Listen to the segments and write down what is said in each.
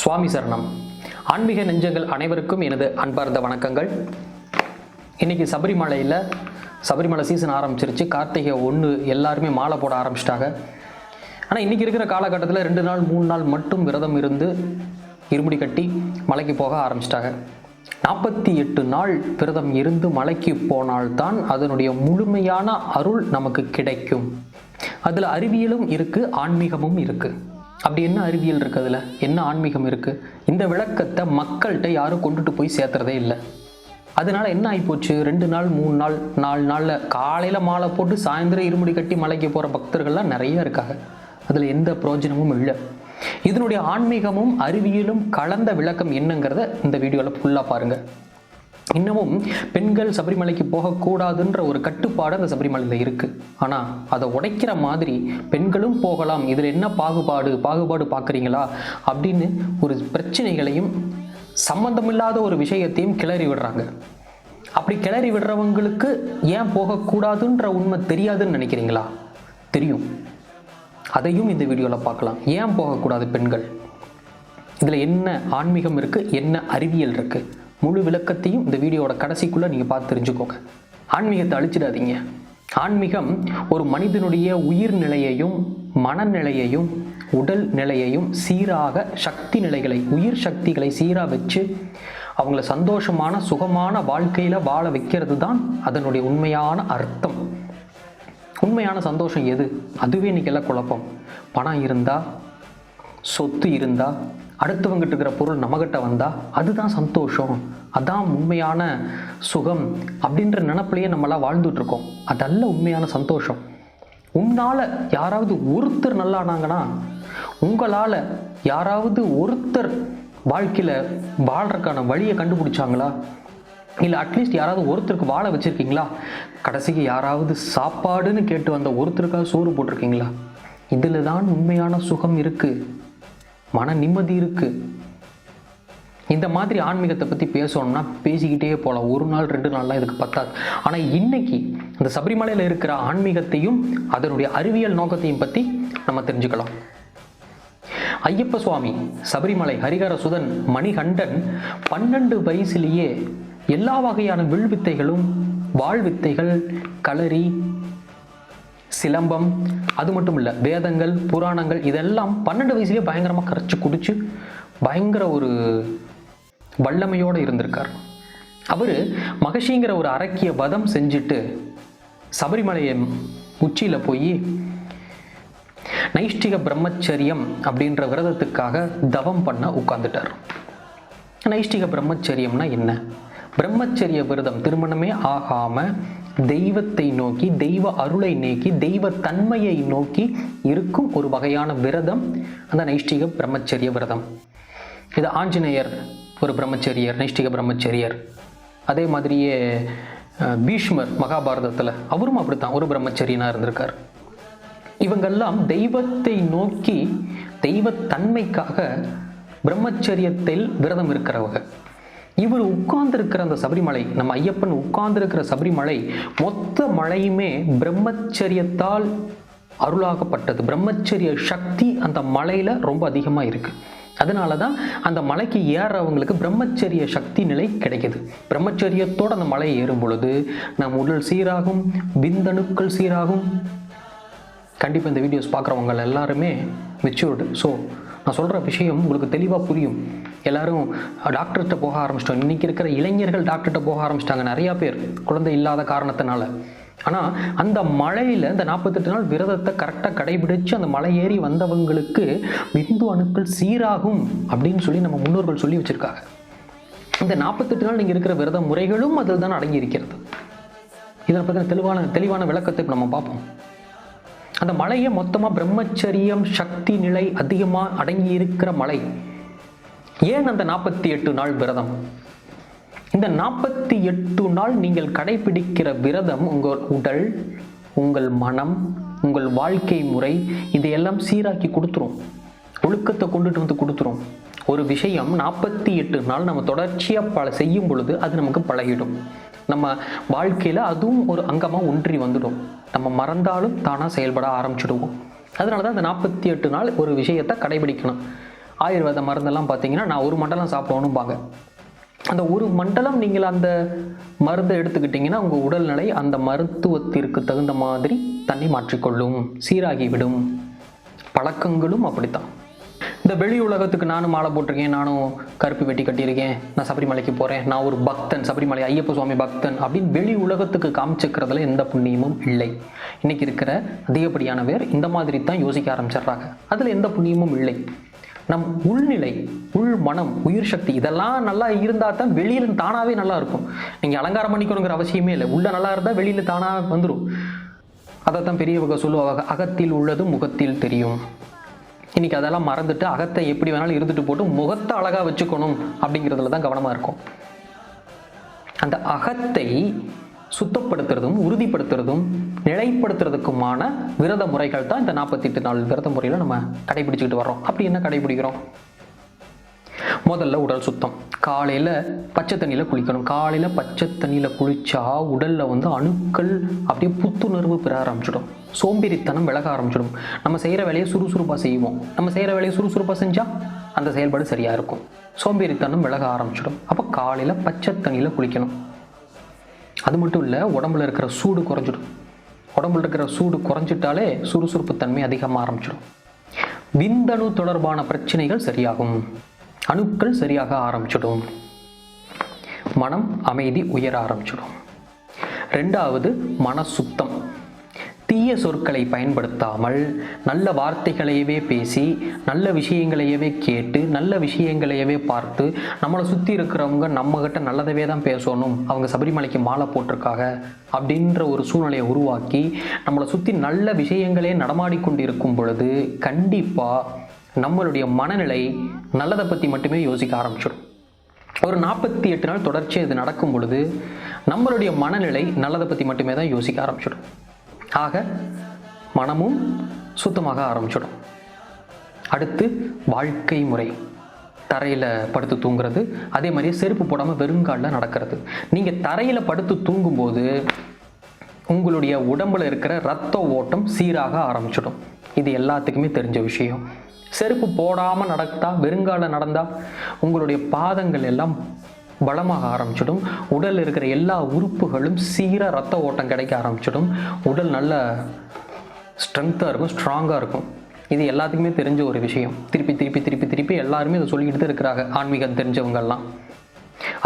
சுவாமி சரணம். ஆன்மீக நெஞ்சங்கள் அனைவருக்கும் எனது அன்பார்ந்த வணக்கங்கள். இன்னைக்கு சபரிமலையில் சபரிமலை சீசன் ஆரம்பிச்சிருச்சு. கார்த்திகை ஒன்று எல்லாருமே மாலை போட ஆரம்பிச்சிட்டாங்க. ஆனால் இன்றைக்கி இருக்கிற காலகட்டத்தில் ரெண்டு நாள் மூணு நாள் மட்டும் விரதம் இருந்து இருமுடி கட்டி மலைக்கு போக ஆரம்பிச்சிட்டாங்க. நாற்பத்தி எட்டு நாள் விரதம் இருந்து மலைக்கு போனால்தான் அதனுடைய முழுமையான அருள் நமக்கு கிடைக்கும். அதில் அறிவியலும் இருக்குது ஆன்மீகமும் இருக்குது அப்படி என்ன அறிவியல் இருக்குது அதில்? என்ன ஆன்மீகம் இருக்குது இந்த விளக்கத்தை மக்கள்கிட்ட யாரும் கொண்டுட்டு போய் சேர்த்துறதே இல்லை. அதனால என்ன ஆகிப்போச்சு ரெண்டு நாள் மூணு நாள் நாலு நாளில் காலையில் மாலை போட்டு சாயந்தரம் இருமுடி கட்டி மலைக்கு போகிற பக்தர்கள்லாம் நிறைய இருக்காங்க. அதில் எந்த பிரயோஜனமும் இல்லை. இதனுடைய ஆன்மீகமும் அறிவியலும் கலந்த விளக்கம் என்னங்கிறத இந்த வீடியோவில் ஃபுல்லாக பாருங்கள் இன்னமும் பெண்கள் சபரிமலைக்கு போகக்கூடாதுன்ற ஒரு கட்டுப்பாடு அந்த சபரிமலையில் இருக்குது ஆனால் அதை உடைக்கிற மாதிரி பெண்களும் போகலாம். இதில் என்ன பாகுபாடு பாகுபாடு பார்க்குறீங்களா? அப்படின்னு ஒரு பிரச்சனைகளையும் சம்பந்தமில்லாத ஒரு விஷயத்தையும் கிளறி விடுறாங்க. அப்படி கிளறி விடுறவங்களுக்கு ஏன் போகக்கூடாதுன்ற உண்மை தெரியாதுன்னு நினைக்கிறீங்களா? தெரியும். அதையும் இந்த வீடியோவில் பார்க்கலாம். ஏன் போகக்கூடாது பெண்கள்? இதில் என்ன ஆன்மீகம் இருக்குது என்ன அறிவியல் இருக்குது முழு விளக்கத்தையும் இந்த வீடியோவோட கடைசிக்குள்ளே நீங்கள் பார்த்து தெரிஞ்சுக்கோங்க. ஆன்மீகத்தை அழிச்சிடாதீங்க. ஆன்மீகம் ஒரு மனிதனுடைய உயிர் நிலையையும் மனநிலையையும் உடல் நிலையையும் சீராக சக்தி நிலைகளை உயிர் சக்திகளை சீராக வச்சு அவங்கள சந்தோஷமான சுகமான வாழ்க்கையில் வாழ வைக்கிறது தான் அதனுடைய உண்மையான அர்த்தம். உண்மையான சந்தோஷம் எது? அதுவே இன்றைக்கெல்லாம் குழப்பம். பணம் இருந்தால் சொத்து இருந்தால் அடுத்தவங்கிட்ட இருக்கிற பொருள் நம்மகிட்ட வந்தால் அதுதான் சந்தோஷம் அதான் உண்மையான சுகம் அப்படின்ற நினப்பிலேயே நம்மளாம் வாழ்ந்துட்டுருக்கோம் அதல்ல உண்மையான சந்தோஷம். உன்னால் யாராவது ஒருத்தர் நல்லானாங்கன்னா உங்களால் யாராவது ஒருத்தர் வாழ்க்கையில் வாழ்கிறக்கான வழியை கண்டுபிடிச்சாங்களா? இல்லை அட்லீஸ்ட் யாராவது ஒருத்தருக்கு வாழ வச்சுருக்கீங்களா? கடைசிக்கு யாராவது சாப்பாடுன்னு கேட்டு வந்த ஒருத்தருக்காக சோறு போட்டிருக்கீங்களா? இதில் தான் உண்மையான சுகம் இருக்குது மன நிம்மதி இருக்குது இந்த மாதிரி ஆன்மீகத்தை பற்றி பேசணும்னா பேசிக்கிட்டே போகலாம் ஒரு நாள் ரெண்டு நாள்லாம் இதுக்கு பத்தாது. ஆனால் இன்னைக்கு இந்த சபரிமலையில் இருக்கிற ஆன்மீகத்தையும் அதனுடைய அறிவியல் நோக்கத்தையும் பற்றி நம்ம தெரிஞ்சுக்கலாம். ஐயப்ப சுவாமி சபரிமலை ஹரிகர சுதன் மணிகண்டன் பன்னெண்டு வயசுலேயே எல்லா வகையான வில்வித்தைகளும் வாழ்வித்தைகள் களரி சிலம்பம் அது மட்டும் இல்லை வேதங்கள் புராணங்கள் இதெல்லாம் பன்னெண்டு வயசுலேயே பயங்கரமாக கரைச்சி குடிச்சு பயங்கர ஒரு வல்லமையோடு இருந்திருக்கார். அவர் மகஷிங்கிற ஒரு அரக்கிய வதம் செஞ்சுட்டு சபரிமலையை உச்சியில் போய் நைஷ்டிக பிரம்மச்சரியம் அப்படின்ற விரதத்துக்காக தவம் பண்ண உட்காந்துட்டார் நைஷ்டிக பிரம்மச்சரியம்னா என்ன? பிரம்மச்சரிய விரதம் திருமணமே ஆகாமல் தெய்வத்தை நோக்கி தெய்வ அருளை நோக்கி தெய்வ தன்மையை நோக்கி இருக்கும் ஒரு வகையான விரதம் அந்த நைஷ்டிக பிரம்மச்சரிய விரதம். இது ஆஞ்சநேயர் ஒரு பிரம்மச்சரியர் நைஷ்டிக பிரம்மச்சரியர். அதே மாதிரியே பீஷ்மர் மகாபாரதத்தில் அவரும் அப்படித்தான் ஒரு பிரம்மச்சரியனாக இருந்திருக்கார். இவங்கெல்லாம் தெய்வத்தை நோக்கி தெய்வத்தன்மைக்காக பிரம்மச்சரியத்தில் விரதம் இருக்கிறவங்க. இவர் உட்கார்ந்துருக்கிற அந்த சபரிமலை நம்ம ஐயப்பன் உட்கார்ந்துருக்கிற சபரிமலை மொத்த மலையுமே பிரம்மச்சரியத்தால் அருளாகப்பட்டது பிரம்மச்சரிய சக்தி அந்த மலையில் ரொம்ப அதிகமாக இருக்குது அதனால தான் அந்த மலைக்கு ஏறுறவங்களுக்கு பிரம்மச்சரிய சக்தி நிலை கிடைக்கிது. பிரம்மச்சரியத்தோடு அந்த மலை ஏறும் பொழுது நம் உடல் சீராகும் விந்தணுக்கள் சீராகும். கண்டிப்பாக இந்த வீடியோஸ் பார்க்குறவங்க எல்லாருமே மெச்சூர்டு ஸோ நான் சொல்கிற விஷயம் உங்களுக்கு தெளிவாக புரியும். எல்லாரும் டாக்டர்கிட்ட போக ஆரம்பிச்சிட்டோம். இன்றைக்கி இருக்கிற இளைஞர்கள் டாக்டர்கிட்ட போக ஆரம்பிச்சிட்டாங்க. நிறையா பேர் குழந்தை இல்லாத காரணத்தினால. ஆனால் அந்த மலையில் இந்த நாற்பத்தெட்டு நாள் விரதத்தை கரெக்டாக கடைபிடிச்சு அந்த மலை ஏறி வந்தவங்களுக்கு விந்து அணுக்கள் சீராகும் அப்படின்னு சொல்லி நம்ம முன்னோர்கள் சொல்லி வச்சுருக்காங்க. இந்த நாற்பத்தெட்டு நாள் நீங்கள் இருக்கிற விரத முறைகளும் அதில் தான் அடங்கி இருக்கிறது. இதை பற்றின தெளிவான தெளிவான விளக்கத்தை இப்போ நம்ம பார்ப்போம். அந்த மலையை மொத்தமாக பிரம்மச்சரியம் சக்தி நிலை அதிகமாக அடங்கி இருக்கிற மலை. ஏன் அந்த நாற்பத்தி எட்டு நாள் விரதம்? இந்த நாற்பத்தி எட்டு நாள் நீங்கள் கடைபிடிக்கிற விரதம் உங்கள் உடல் உங்கள் மனம் உங்கள் வாழ்க்கை முறை இதையெல்லாம் சீராக்கி கொடுத்துரும். ஒழுக்கத்தை கொண்டுட்டு வந்து கொடுத்துரும். ஒரு விஷயம் நாற்பத்தி எட்டு நாள் நம்ம தொடர்ச்சியாக பல செய்யும் பொழுது அது நமக்கு பழகிடும். நம்ம வாழ்க்கையில் அதுவும் ஒரு அங்கமாக ஒன்றி வந்துடும். நம்ம மறந்தாலும் தானாக செயல்பட ஆரம்பிச்சிடுவோம். அதனால தான் இந்த நாற்பத்தி எட்டு நாள் ஒரு விஷயத்தை கடைபிடிக்கணும். ஆயுர்வேத மருந்தெல்லாம் பார்த்தீங்கன்னா நான் ஒரு மண்டலம் சாப்பிடணும்பாங்க அந்த ஒரு மண்டலம் நீங்கள் அந்த மருந்தை எடுத்துக்கிட்டிங்கன்னா உங்கள் உடல்நிலை அந்த மருத்துவத்திற்கு தகுந்த மாதிரி தன்னை மாற்றிக்கொள்ளும் சீராகிவிடும். பழக்கங்களும் அப்படித்தான். இந்த வெளி உலகத்துக்கு நானும் மாலை போட்டிருக்கேன் நானும் கருப்பு வெட்டி கட்டியிருக்கேன் நான் சபரிமலைக்கு போகிறேன் நான் ஒரு பக்தன் சபரிமலை ஐயப்ப சுவாமி பக்தன் அப்படின்னு வெளி உலகத்துக்கு காமிச்சிக்கிறதுல எந்த புண்ணியமும் இல்லை. இன்றைக்கி இருக்கிற அதிகப்படியான பேர் இந்த மாதிரி தான் யோசிக்க ஆரம்பிச்சிடுறாங்க. அதில் எந்த புண்ணியமும் இல்லை. நம் உள்நிலை உள் மனம் உயிர் சக்தி இதெல்லாம் நல்லா இருந்தால் தான் வெளியில் தானாகவே நல்லா இருக்கும். நீங்கள் அலங்காரம் பண்ணிக்கணுங்கிற அவசியமே இல்லை. உள்ள நல்லா இருந்தால் வெளியில் தானாக வந்துடும் அதை தான் பெரியவங்க சொல்லுவாங்க. அகத்தில் உள்ளது முகத்தில் தெரியும். இன்னைக்கு அதெல்லாம் மறந்துட்டு அகத்தை எப்படி வேணாலும் இருந்துட்டு போட்டு முகத்தை அழகாக வச்சுக்கணும் அப்படிங்கிறதுல தான் கவனமாக இருக்கும். அந்த அகத்தை சுத்தப்படுத்துறதும் உறுதிப்படுத்துறதும் நிலைப்படுத்துறதுக்குமான விரத முறைகள் தான் இந்த நாற்பத்தெட்டு நாள் விரத முறையில் நம்ம கடைபிடிச்சிக்கிட்டு வர்றோம். அப்படி என்ன கடைபிடிக்கிறோம்? முதல்ல உடல் சுத்தம். காலையில் பச்சை தண்ணியில் குளிக்கணும். காலையில் பச்சை தண்ணியில் குளிச்சா உடலில் வந்து அணுக்கள் அப்படியே புத்துணர்வு பெற ஆரம்பிச்சிடும். சோம்பேறித்தனம் விலக ஆரம்பிச்சிடும். நம்ம செய்கிற வேலையை சுறுசுறுப்பாக செய்வோம். நம்ம செய்கிற வேலையை சுறுசுறுப்பாக செஞ்சால் அந்த செயல்பாடு சரியாக இருக்கும். சோம்பேறித்தனம் விலக ஆரம்பிச்சிடும். அப்போ காலையில் பச்சை தண்ணியில் குளிக்கணும். அது மட்டும் இல்லை உடம்புல இருக்கிற சூடு குறைஞ்சிடும். உடம்புல இருக்கிற சூடு குறைஞ்சிட்டாலே சுறுசுறுப்பு தன்மை அதிகமாக ஆரம்பிச்சிடும். விந்தணு தொடர்பான பிரச்சனைகள் சரியாகும். அணுக்கள் சரியாக ஆரம்பிச்சிடும். மனம் அமைதி உயர ஆரம்பிச்சிடும். ரெண்டாவது மன சுத்தம் தீய சொற்களை பயன்படுத்தாமல் நல்ல வார்த்தைகளையவே பேசி நல்ல விஷயங்களையவே கேட்டு நல்ல விஷயங்களையவே பார்த்து நம்மளை சுற்றி இருக்கிறவங்க நம்மகிட்ட நல்லதவே தான் பேசணும் அவங்க சபரிமலைக்கு மாலை போட்டிருக்காங்க அப்படின்ற ஒரு சூழ்நிலையை உருவாக்கி நம்மளை சுற்றி நல்ல விஷயங்களே நடமாடிக்கொண்டு இருக்கும் பொழுது கண்டிப்பாக நம்மளுடைய மனநிலை நல்லதை பற்றி மட்டுமே யோசிக்க ஆரம்பிச்சிடும். ஒரு நாற்பத்தி எட்டு நாள் தொடர்ச்சியாக இது நடக்கும் பொழுது நம்மளுடைய மனநிலை நல்லதை பற்றி மட்டுமே தான் யோசிக்க ஆரம்பிச்சிடும். ஆக மனமும் சுத்தமாக ஆரம்பிச்சிடும். அடுத்து வாழ்க்கை முறை. தரையில் படுத்து தூங்குறது அதே மாதிரியே செருப்பு போடாமல் வெறுங்காலில் நடக்கிறது. நீங்கள் தரையில் படுத்து தூங்கும்போது உங்களுடைய உடம்புல இருக்கிற ரத்த ஓட்டம் சீராக ஆரம்பிச்சிடும். இது எல்லாத்துக்குமே தெரிஞ்ச விஷயம். செருப்பு போடாமல் நடத்தா வெறுங்கால நடந்தால் உங்களுடைய பாதங்கள் எல்லாம் பலமாக ஆரம்பிச்சிடும். உடல் இருக்கிற எல்லா உறுப்புகளும் சீராக ரத்த ஓட்டம் கிடைக்க ஆரம்பிச்சிடும். உடல் நல்ல ஸ்ட்ரென்த்தாக இருக்கும் ஸ்ட்ராங்காக இருக்கும். இது எல்லாத்துக்குமே தெரிஞ்ச ஒரு விஷயம். திருப்பி திருப்பி திருப்பி திருப்பி எல்லாருமே இதை சொல்லிக்கிட்டு தான் இருக்கிறாங்க ஆன்மீகம் தெரிஞ்சவங்கள்லாம்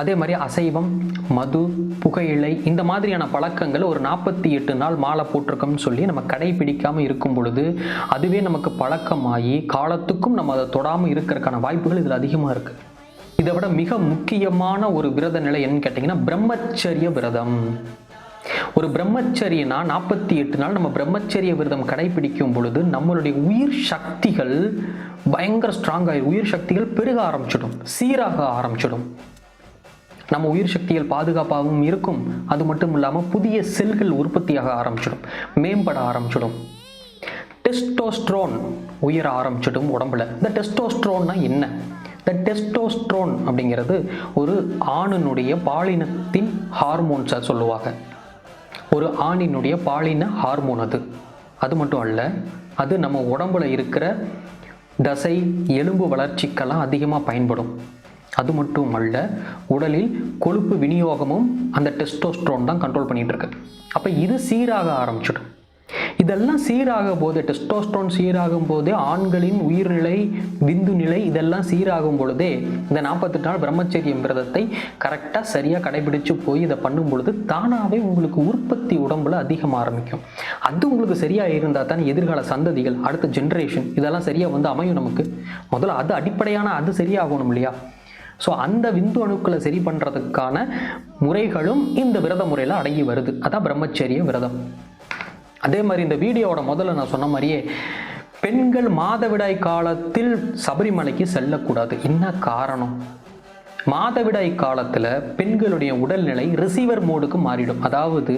அதே மாதிரி அசைவம் மது புகையிலை இந்த மாதிரியான பழக்கங்கள் ஒரு நாற்பத்தி எட்டு நாள் மாலை போட்டிருக்கோம்னு சொல்லி நம்ம கடைபிடிக்காமல் இருக்கும் பொழுது அதுவே நமக்கு பழக்கமாகி காலத்துக்கும் நம்ம அதை தொடாமல் இருக்கிறதுக்கான வாய்ப்புகள் இதில் அதிகமாக இருக்குது இதை விட மிக முக்கியமான ஒரு விரத நிலை என்னன்னு கேட்டிங்கன்னா பிரம்மச்சரிய விரதம். ஒரு பிரம்மச்சரியனா நாற்பத்தி எட்டு நாள் நம்ம பிரம்மச்சரிய விரதம் கடைபிடிக்கும் பொழுது நம்மளுடைய உயிர் சக்திகள் பயங்கர ஸ்ட்ராங் உயிர் சக்திகள் பெருக ஆரம்பிச்சிடும் சீராக ஆரம்பிச்சிடும். நம்ம உயிர் சக்திகள் பாதுகாப்பாகவும் இருக்கும். அது மட்டும் இல்லாமல் புதிய செல்கள் உற்பத்தியாக ஆரம்பிச்சிடும் மேம்பட ஆரம்பிச்சிடும். டெஸ்டோஸ்ட்ரோன் உயர ஆரம்பிச்சிடும் உடம்புல. இந்த டெஸ்டோஸ்ட்ரோன்னா என்ன? இந்த டெஸ்டோஸ்ட்ரோன் அப்படிங்கிறது ஒரு ஆணினுடைய பாலினத்தின் ஹார்மோன்ஸை சொல்லுவாங்க. ஒரு ஆணினுடைய பாலின ஹார்மோன் அது. அது மட்டும் அல்ல அது நம்ம உடம்புல இருக்கிற தசை எலும்பு வளர்ச்சிக்கெல்லாம் அதிகமாக பயன்படும். அது மட்டும் அல்ல உடலில் கொழுப்பு விநியோகமும் அந்த டெஸ்டோஸ்ட்ரோன் தான் கண்ட்ரோல் பண்ணிகிட்டு இருக்கு. அப்போ இது சீராக ஆரம்பிச்சிடும். இதெல்லாம் சீராக போது டெஸ்டோஸ்ட்ரோன் சீராகும் போதே ஆண்களின் உயிர்நிலை விந்து நிலை இதெல்லாம் சீராகும் பொழுதே இந்த நாற்பத்தெட்டு நாள் பிரம்மச்சரியம் விரதத்தை கரெக்டாக சரியாக கடைபிடிச்சு போய் இதை பண்ணும் பொழுது தானாகவே உங்களுக்கு உற்பத்தி உடம்புல அதிகம் ஆரம்பிக்கும். அது உங்களுக்கு சரியாக இருந்தால் தான் எதிர்கால சந்ததிகள் அடுத்த ஜென்ரேஷன் இதெல்லாம் சரியாக வந்து அமையும் நமக்கு. முதல்ல அது அடிப்படையான அது சரியாகணும் இல்லையா? ஸோ அந்த விந்து அணுக்களை சரி பண்ணுறதுக்கான முறைகளும் இந்த விரத முறையில் அடங்கி வருது. அதான் பிரம்மச்சரிய விரதம். அதே மாதிரி இந்த வீடியோவோட முதல்ல நான் சொன்ன மாதிரியே பெண்கள் மாதவிடாய் காலத்தில் சபரிமலைக்கு செல்லக்கூடாது. என்ன காரணம்? மாதவிடாய் காலத்தில் பெண்களுடைய உடல்நிலை ரிசீவர் மோடுக்கு மாறிடும். அதாவது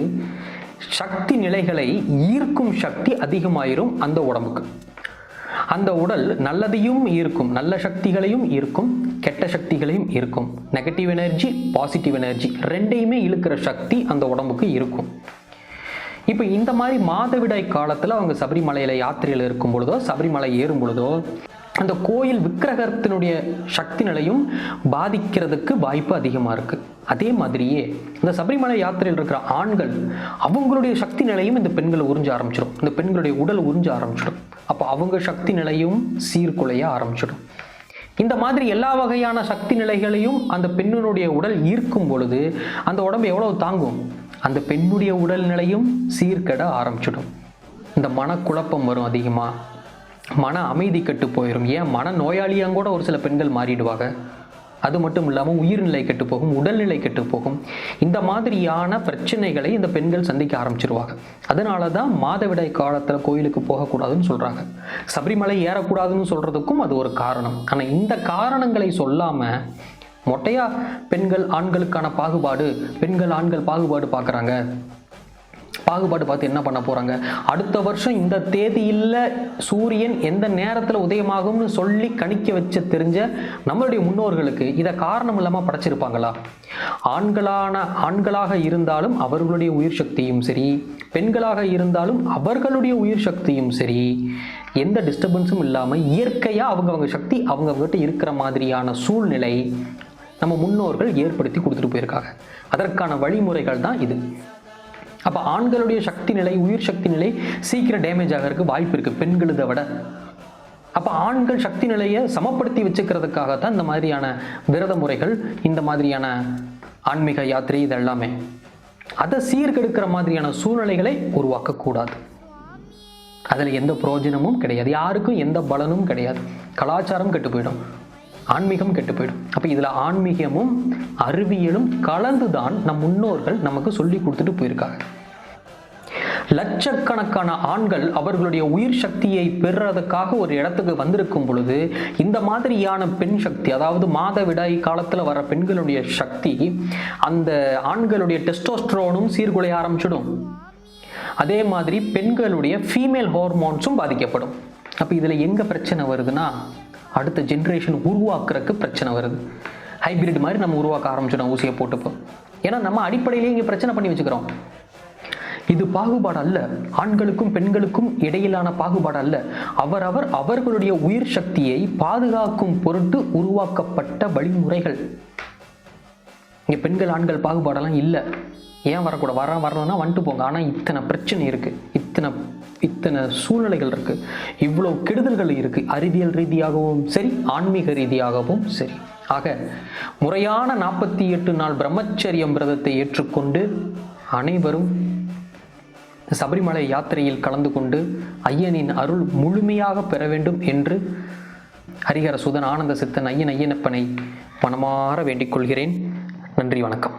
சக்தி நிலைகளை ஈர்க்கும் சக்தி அதிகமாயிரும் அந்த உடம்புக்கு. அந்த உடல் நல்லதையும் ஈர்க்கும் நல்ல சக்திகளையும் ஈர்க்கும் கெட்ட சக்திகளையும் ஈர்க்கும். நெகட்டிவ் எனர்ஜி பாசிட்டிவ் எனர்ஜி ரெண்டையுமே இழுக்கிற சக்தி அந்த உடம்புக்கு இருக்கும். இப்போ இந்த மாதிரி மாதவிடாய் காலத்தில் அவங்க சபரிமலையில் யாத்திரையில் இருக்கும் பொழுதோ சபரிமலை ஏறும் பொழுதோ அந்த கோயில் விக்கிரகத்தினுடைய சக்தி நிலையும் பாதிக்கிறதுக்கு வாய்ப்பு அதிகமாக இருக்குது அதே மாதிரியே இந்த சபரிமலை யாத்திரையில் இருக்கிற ஆண்கள் அவங்களுடைய சக்தி நிலையும் இந்த பெண்களை உறிஞ்ச ஆரம்பிச்சிடும். இந்த பெண்களுடைய உடல் உறிஞ்ச ஆரம்பிச்சிடும். அப்போ அவங்க சக்தி நிலையும் சீர்குலைய ஆரம்பிச்சிடும். இந்த மாதிரி எல்லா வகையான சக்தி நிலைகளையும் அந்த பெண்ணினுடைய உடல் ஈர்க்கும் பொழுது அந்த உடம்பு எவ்வளவு தாங்கும்? அந்த பெண்ணுடைய உடல் நிலையும் சீர்கெட ஆரம்பிச்சிடும். இந்த மனக்குழப்பம் வரும் அதிகமாக மன அமைதி கெட்டு போயிடும் ஏன்? மன நோயாளியாக கூட ஒரு சில பெண்கள் மாறிடுவாங்க. அது மட்டும் இல்லாமல் உயிர்நிலை கெட்டு போகும் உடல்நிலை கெட்டு போகும். இந்த மாதிரியான பிரச்சனைகளை இந்த பெண்கள் சந்திக்க ஆரம்பிச்சிருவாங்க. அதனால தான் மாதவிடாய் காலத்தில் கோயிலுக்கு போகக்கூடாதுன்னு சொல்கிறாங்க சபரிமலை ஏறக்கூடாதுன்னு சொல்கிறதுக்கும் அது ஒரு காரணம். ஆனால் இந்த காரணங்களை சொல்லாமல் மொட்டையா? பெண்கள் ஆண்களுக்கான பாகுபாடு. பெண்கள் ஆண்கள் பாகுபாடு பார்க்குறாங்க. பாகுபாடு பார்த்து என்ன பண்ண போறாங்க? அடுத்த வருஷம் இந்த தேதியில் சூரியன் எந்த நேரத்தில் உதயமாகும்னு சொல்லி கணிக்க வச்ச தெரிஞ்ச நம்மளுடைய முன்னோர்களுக்கு இதை காரணம் இல்லாமல் படைச்சிருப்பாங்களா? ஆண்களான ஆண்களாக இருந்தாலும் அவர்களுடைய உயிர் சக்தியும் சரி பெண்களாக இருந்தாலும் அவர்களுடைய உயிர் சக்தியும் சரி எந்த டிஸ்டர்பன்ஸும் இல்லாமல் இயற்கையாக அவங்கவங்க சக்தி அவங்கவங்கிட்ட இருக்கிற மாதிரியான சூழ்நிலை நம்ம முன்னோர்கள் ஏற்படுத்தி கொடுத்துட்டு போயிருக்காங்க. அதற்கான வழிமுறைகள் தான் இது. அப்போ ஆண்களுடைய சக்தி நிலை உயிர் சக்தி நிலை சீக்கிரம் டேமேஜ் ஆகிறதுக்கு வாய்ப்பு இருக்குது பெண்களதை விட. அப்போ ஆண்கள் சக்தி நிலையை சமப்படுத்தி வச்சுக்கிறதுக்காக தான் இந்த மாதிரியான விரத முறைகள் இந்த மாதிரியான ஆன்மீக யாத்திரை இது எல்லாமே அதை சீர்கெடுக்கிற மாதிரியான சூழ்நிலைகளை உருவாக்கக்கூடாது. அதில் எந்த பிரயோஜனமும் கிடையாது. யாருக்கும் எந்த பலனும் கிடையாது. கலாச்சாரம் கெட்டு போயிடும். ஆன்மீகம் கெட்டு போயிடும். அப்போ இதில் ஆன்மீகமும் அறிவியலும் கலந்து தான் நம் முன்னோர்கள் நமக்கு சொல்லி கொடுத்துட்டு போயிருக்காங்க. லட்சக்கணக்கான ஆண்கள் அவர்களுடைய உயிர் சக்தியை பெறுறதுக்காக ஒரு இடத்துக்கு வந்திருக்கும் பொழுது இந்த மாதிரியான பெண் சக்தி அதாவது மாதவிடாய் காலத்தில் வர பெண்களுடைய சக்தி அந்த ஆண்களுடைய டெஸ்டோஸ்ட்ரோனும் சீர்குலைய ஆரம்பிச்சிடும். அதே மாதிரி பெண்களுடைய ஃபீமேல் ஹார்மோன்ஸும் பாதிக்கப்படும். அப்போ இதில் எங்கே பிரச்சனை வருதுன்னா அடுத்த ஜென்ரேஷன் உருவாக்குறதுக்கு பிரச்சனை வருது. ஹைபிரிட் மாதிரி நம்ம உருவாக்க ஆரம்பிச்சிடும் ஊசியை போட்டுப்போம் ஏன்னா நம்ம அடிப்படையிலேயே இங்கே பிரச்சனை பண்ணி வச்சுக்கிறோம். இது பாகுபாடு அல்ல. ஆண்களுக்கும் பெண்களுக்கும் இடையிலான பாகுபாடு அல்ல. அவரவர் அவர்களுடைய உயிர் சக்தியை பாதுகாக்கும் பொருட்டு உருவாக்கப்பட்ட வழிமுறைகள். இங்கே பெண்கள் ஆண்கள் பாகுபாடெல்லாம் இல்லை. ஏன் வரக்கூடாது? வர வரணும்னா வந்துட்டு போங்க. ஆனால் இத்தனை பிரச்சனை இருக்குது இத்தனை இத்தனை சூழ்நிலைகள் இருக்குது இவ்வளோ கெடுதல்கள் இருக்குது அறிவியல் ரீதியாகவும் சரி ஆன்மீக ரீதியாகவும் சரி. ஆக முறையான நாற்பத்தி எட்டு நாள் பிரம்மச்சரியம் விரதத்தை ஏற்றுக்கொண்டு அனைவரும் சபரிமலை யாத்திரையில் கலந்து கொண்டு ஐயனின் அருள் முழுமையாக பெற வேண்டும் என்று ஹரிஹர சுதன் ஆனந்த சித்தன் ஐயன் ஐயனப்பனை மனமாற வேண்டிக் கொள்கிறேன். நன்றி வணக்கம்.